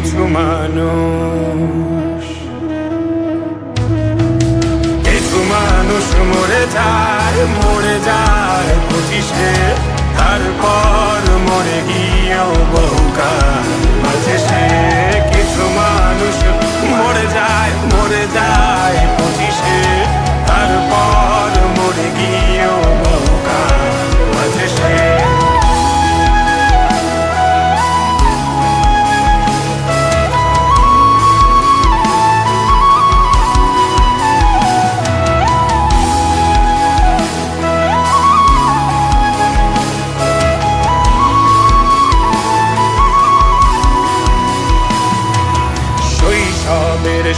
কিছু মানুষ কিছু মানুষ মরে যায় মরে যায় পঁচিশে তারপর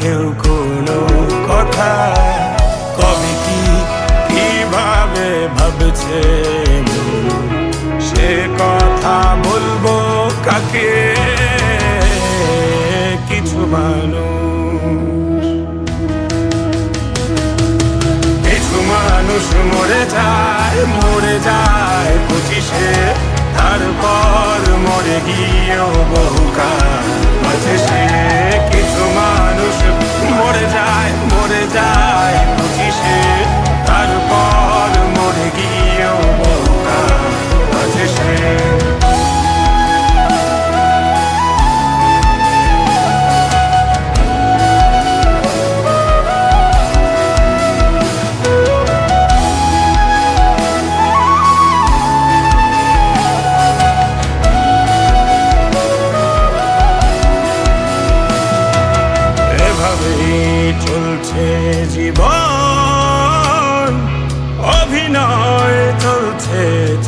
কেউ কোনো কথা। কবে কি কীভাবে ভাবছে সে কথা বলব কাকে? কিছু মানুষ। কিছু মানুষ মরে যায় মরে যায় পঁচিশে। তারপর মরে গিয়েও বহুকাল আছে সে মরে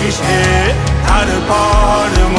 শেষে তারপর